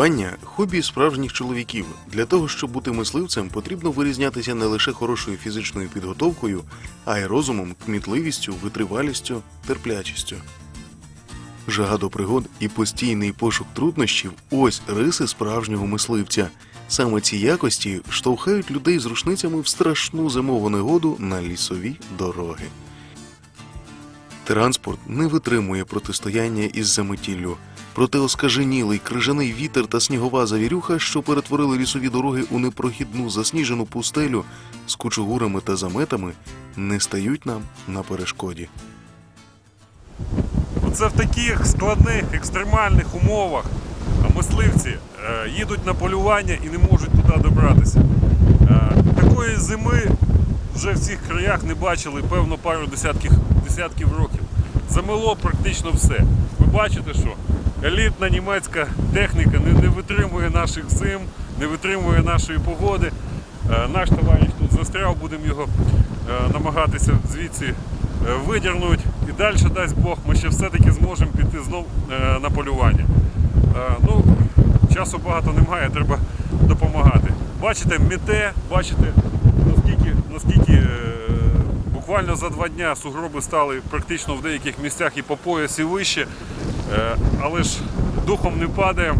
Полювання хобі справжніх чоловіків. Для того, щоб бути мисливцем, потрібно вирізнятися не лише хорошою фізичною підготовкою, а й розумом, кмітливістю, витривалістю, терплячістю. Жага до пригод і постійний пошук труднощів ось риси справжнього мисливця. Саме ці якості штовхають людей з рушницями в страшну зимову негоду на лісові дороги. Транспорт не витримує протистояння із заметіллю. Проте оскаженілий крижаний вітер та снігова завірюха, що перетворили лісові дороги у непрохідну засніжену пустелю з кучугурами та заметами, не стають нам на перешкоді. Оце в таких складних екстремальних умовах мисливці е, їдуть на полювання і не можуть туди добратися. Е, такої зими вже в цих краях не бачили, певно, пару десятків, десятків років. Замело практично все. Ви бачите, що елітна німецька техніка не, не витримує наших зим, не витримує нашої погоди. Е, наш товариш тут застряв, будемо його е, намагатися звідси е, видірнуть. І далі, дасть Бог, ми ще все-таки зможемо піти знов на полювання. Ну, часу багато немає, треба допомагати. Бачите, мете, бачите, наскільки, наскільки буквально за два дня сугроби стали практично в деяких місцях і по пояс, і вище. Е, Але ж духом не падаємо,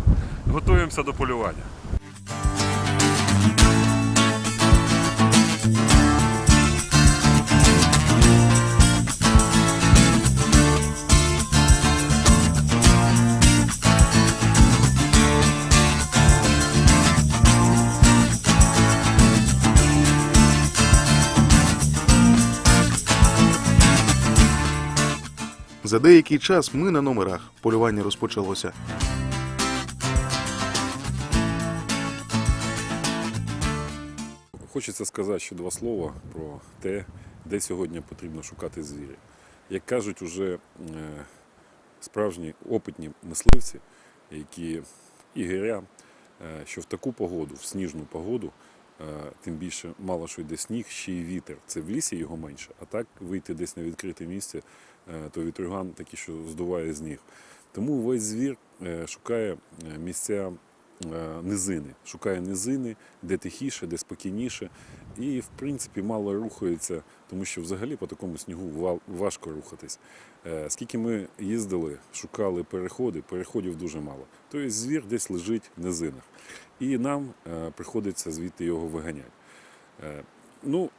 готуємося до полювання. За деякий час ми на номерах. Полювання розпочалося. Хочеться сказати ще два слова про те, де сьогодні потрібно шукати звіря. Як кажуть уже е, справжні опитні мисливці, які ігоря, е, що в таку погоду, в сніжну погоду, е, тим більше мало що йде сніг, ще й вітер. Це в лісі його менше, а так вийти десь на відкрите місце, то вітруган такий, що здуває з ніг. Тому весь звір е, шукає е, місця е, низини, шукає низини, де тихіше, де спокійніше. І, в принципі, мало рухається, тому що взагалі по такому снігу важко рухатись. Е, Скільки ми їздили, шукали переходи, переходів дуже мало. Тобто звір десь лежить в низинах. І нам е, приходиться звідти його виганяти. Е, Ну,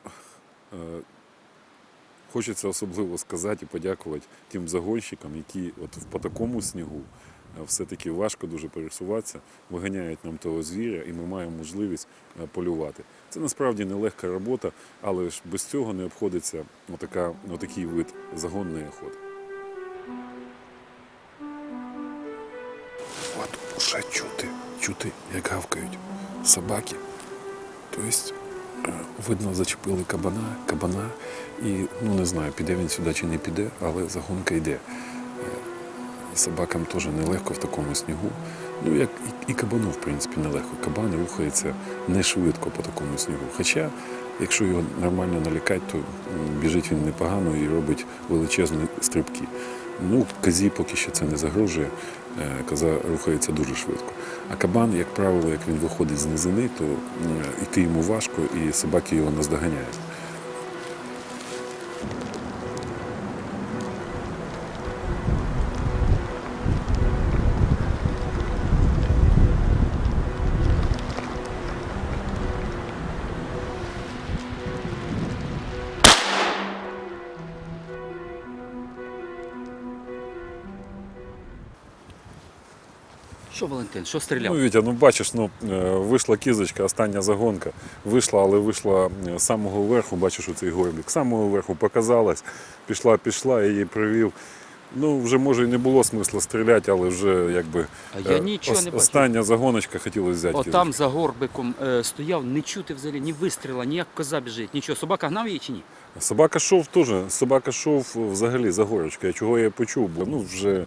е, хочеться особливо сказати і подякувати тим загонщикам, які от по такому снігу е, все-таки важко дуже пересуватися, виганяють нам того звіря, і ми маємо можливість е, полювати. Це насправді нелегка робота, але ж без цього не обходиться отака, отакий вид загонної охоти. От уже чути, чути, як гавкають собаки. Тобто, видно, зачепили кабана, кабана, і ну не знаю, піде він сюди чи не піде, але загонка йде. Е, Собакам теж нелегко в такому снігу. Ну, як і кабану, в принципі, нелегко. Кабан рухається не швидко по такому снігу. Хоча, якщо його нормально налякати, то біжить він непогано і робить величезні стрибки. Ну, козі поки що це не загрожує. Е, Коза рухається дуже швидко. А кабан, як правило, як він виходить з низини, то йти йому важко, і собаки його наздоганяють. Що, Валентин, що стріляв? Ну, Вітя, ну бачиш, ну е, вийшла кізочка, остання загонка. Вийшла, але вийшла е, з самого верху, бачиш у цей горбік. З самого верху показалась, пішла, пішла, я її привів. Ну, вже може і не було смисла стріляти, але вже якби А я е, нічого ос- не остання загоночка хотілося взяти. О, там за горбиком е, стояв, не чути взагалі ні вистріла, ні як коза біжить, нічого. Собака гнав її чи ні? Собака шов теж. Собака шов взагалі за горочкою. Чого я почув? Бо ну вже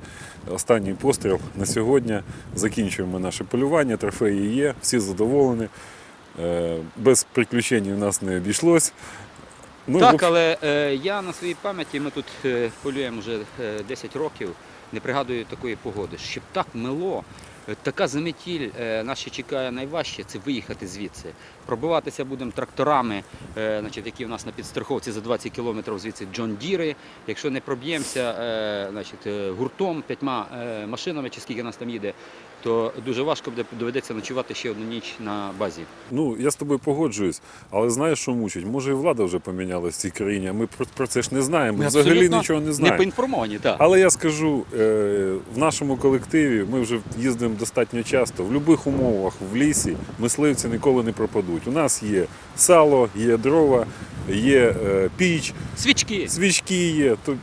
останній постріл на сьогодні. Закінчуємо наше полювання. Трофеї є, всі задоволені. Е, Без приключень у нас не обійшлось. В так, общем, але е, я на своїй пам'яті, ми тут е, полюємо вже е, 10 років, не пригадую такої погоди, щоб так мило. Е, Така заметіль е, нас ще чекає найважче це виїхати звідси. Пробиватися будемо тракторами, е, значить, які у нас на підстраховці за 20 кілометрів звідси Джон Діри. Якщо не проб'ємося е, значить, е, гуртом, п'ятьма е, машинами, чи скільки нас там їде, то дуже важко буде доведеться ночувати ще одну ніч на базі. Ну, я з тобою погоджуюсь, але знаєш, що мучить? Може, і влада вже помінялась в цій країні, а ми про, про це ж не знаємо. Ми взагалі нічого не знаємо. Не поінформовані, так. Але я скажу, е, в нашому колективі ми вже їздимо достатньо часто. В будь-яких умовах в лісі мисливці ніколи не пропадуть. У нас є сало, є дрова, є е, піч, Свічки. свічки є. То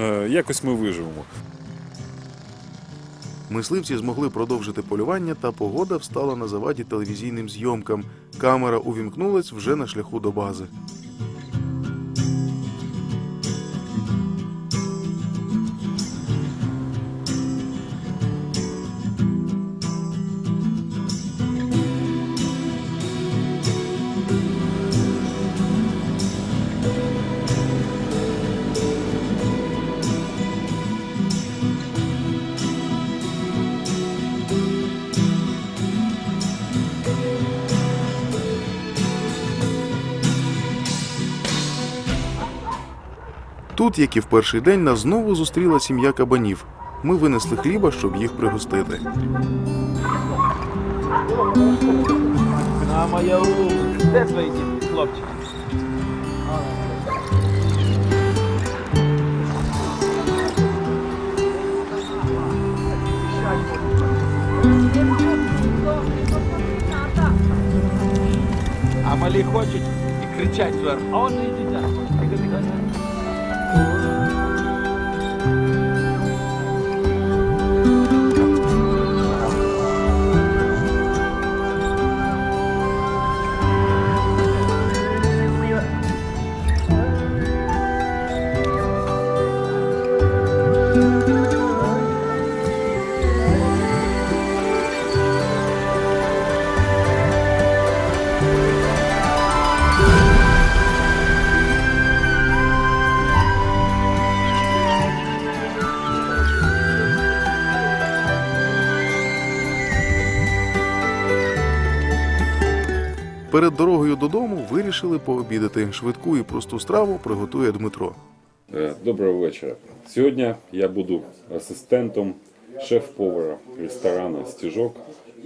е, якось ми виживемо. Мисливці змогли продовжити полювання, та погода встала на заваді телевізійним зйомкам. Камера увімкнулась вже на шляху до бази. Тут, як і в перший день, нас знову зустріла сім'я кабанів. Ми винесли хліба, щоб їх пригостити. А моя улука. Де твої діти, хлопчики? А малі хочуть і кричать зверху. А вони йдуть. Вирішили пообідати. Швидку і просту страву приготує Дмитро. Е, Доброго вечора. Сьогодні я буду асистентом шеф-повара ресторану Стіжок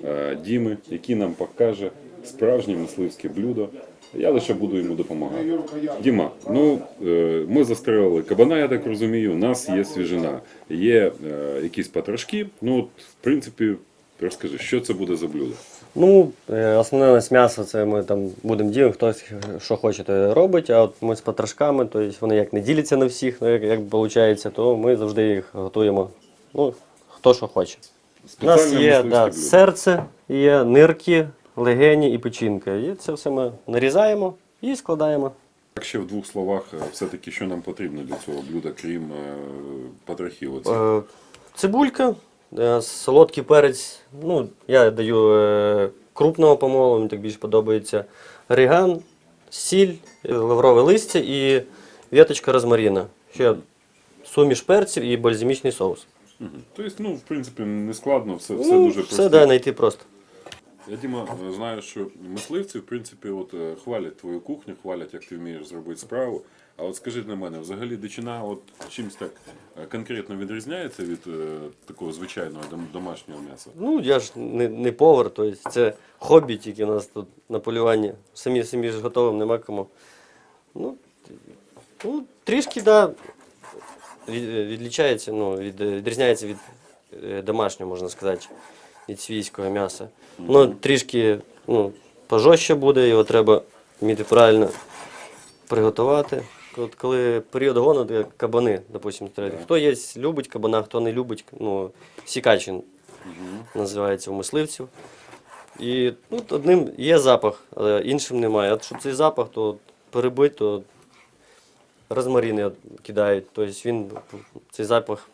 е, Діми, який нам покаже справжнє мисливське блюдо. Я лише буду йому допомагати. Діма, ну е, ми застрелили кабана, я так розумію. У нас є свіжина, є якісь потрошки. Ну, от, в принципі, розкажи, що це буде за блюдо? Ну, е, основне у нас м'ясо, це ми там будемо ділити, хтось що хоче, то робить, а от ми з потрошками, то вони як не діляться на всіх, ну, як, як виходить, то ми завжди їх готуємо. Ну, хто що хоче. У нас є да, серце, є нирки, легені і печінка. І це все ми нарізаємо і складаємо. Так ще в двох словах, е, все-таки, що нам потрібно для цього блюда, крім е, потрохів. Е, цибулька, солодкий перець. Ну, я даю е, крупного помолу, мені так більш подобається. Риган, сіль, е, лаврове листя і віточка розмаріна. Ще суміш перців і бальзамічний соус. Тобто, ну, в принципі, не складно, все, все ну, дуже все просто. да, знайти просто. Я Діма е, знаю, що мисливці, в принципі, от е, хвалять твою кухню, хвалять, як ти вмієш зробити справу. А от скажи для мене, взагалі дичина от чимось так е, конкретно відрізняється від е, такого звичайного домашнього м'яса? Ну, я ж не, не повар, тобто це хобі тільки у нас тут на полюванні. Самі самі ж готовим нема кому. Ну, ну трішки, да, від- відлічається, ну, від, відрізняється від е, домашнього, можна сказати, від свійського м'яса. Ну, трішки ну, пожорстче буде, його треба вміти правильно приготувати. От коли період гону, то кабани, допустим, хто є, любить кабана, хто не любить, ну, сікачин називається у мисливців. І ну, одним є запах, але іншим немає. От щоб цей запах, то перебить, то розмарини кидають. Тобто він цей запах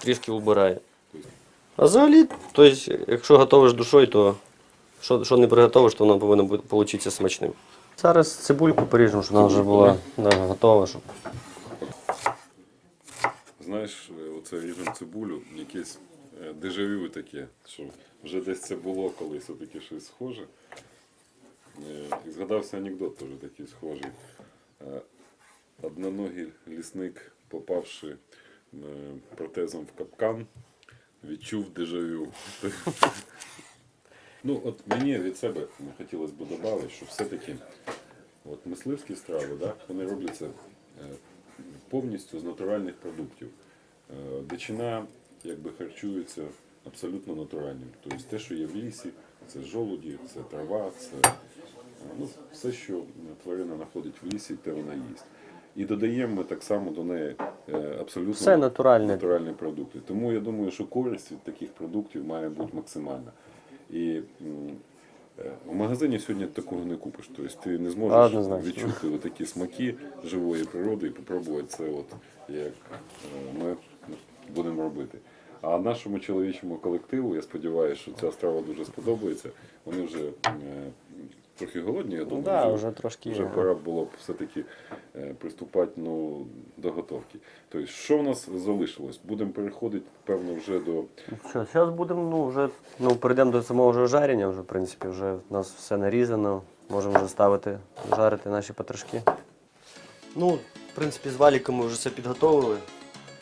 трішки убирає. А взагалі, тобто, якщо готовиш душою, то що, що не приготовиш, то воно повинно получитися смачним. Зараз цибульку поріжемо, щоб вона вже була да, готова. Щоб... Знаєш, оце ріжемо цибулю, якесь е, дежавю таке, що вже десь це було колись таке щось схоже. Е, згадався анекдот теж такий схожий. Е, Одноногий лісник, попавши протезом в капкан, відчув дежавю. Ну, от мені від себе хотілося б додати, що все-таки от мисливські страви, да, вони робляться е, повністю з натуральних продуктів. Е, Дичина якби харчується абсолютно натуральним. Тобто те, що є в лісі, це жолуді, це трава, це ну, все, що тварина знаходить в лісі, те вона їсть. І додаємо ми так само до неї е, абсолютно Все натуральне. натуральні продукти. Тому я думаю, що користь від таких продуктів має бути максимальна. І е, в магазині сьогодні такого не купиш. Тобто ти не зможеш відчути такі смаки живої природи і попробувати це, от, як е, ми будемо робити. А нашому чоловічому колективу, я сподіваюся, що ця страва дуже сподобається. Вони вже е, трохи голодні, я Ну думаю. да, вже трошки вже пора було б все-таки е, приступати ну, до готовки. Тобто, що в нас залишилось? Будемо переходити, певно, вже до Що, зараз будемо, ну, вже ну, перейдемо до самого вже жарення, вже, в принципі, вже в нас все нарізано. Можемо вже ставити, жарити наші патрушки. Ну, в принципі, з валіком ми вже все підготовили.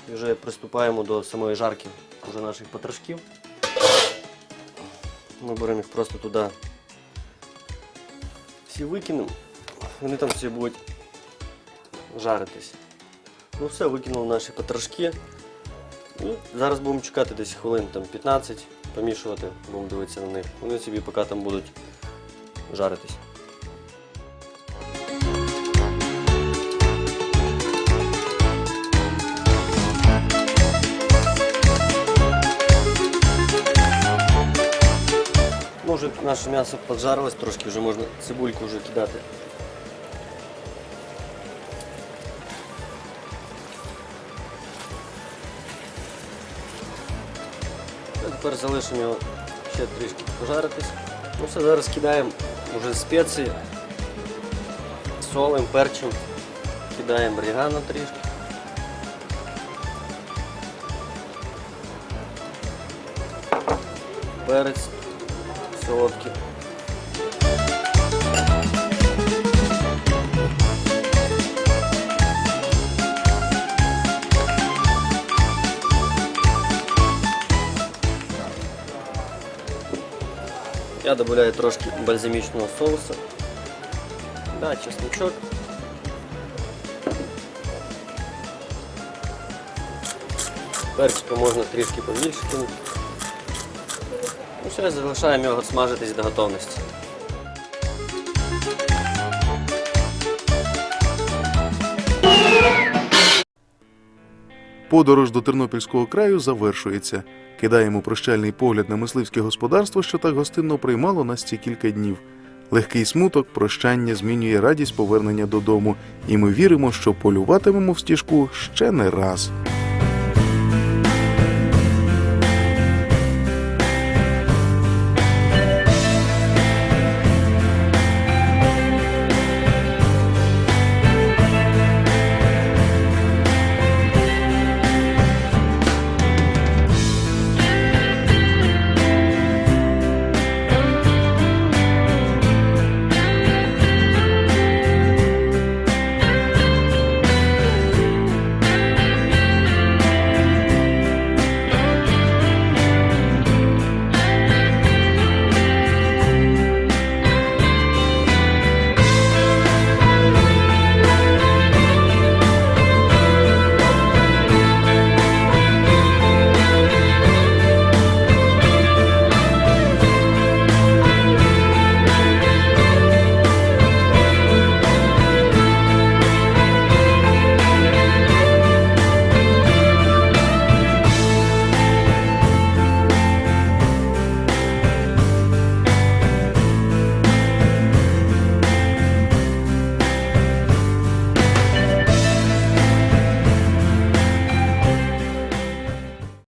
І вже приступаємо до самої жарки вже наших патрушків. Ми беремо їх просто туди. Всі викинемо. Вони там всі будуть жаритись. Ну все, викинули наші патрушки. Ну, зараз будемо чекати десь хвилин там 15, помішувати, будемо дивитися на них. Вони собі поки там будуть жаритись. Наше м'ясо поджарилось трошки, вже можна цибульку вже кидати. Тепер залишимо його ще трішки пожаритись. Ну все, зараз кидаємо вже спеції, солим, перчим, кидаємо орегано трішки. Перець солодкий. Я добавляю трошки бальзамічного соуса. Да, чесночок. Перчика можна трішки побільше кинути. Ну все, залишаємо його смажитись до готовності. Подорож до Тернопільського краю завершується. Кидаємо прощальний погляд на мисливське господарство, що так гостинно приймало нас ці кілька днів. Легкий смуток, прощання змінює радість повернення додому, і ми віримо, що полюватимемо в стіжку ще не раз.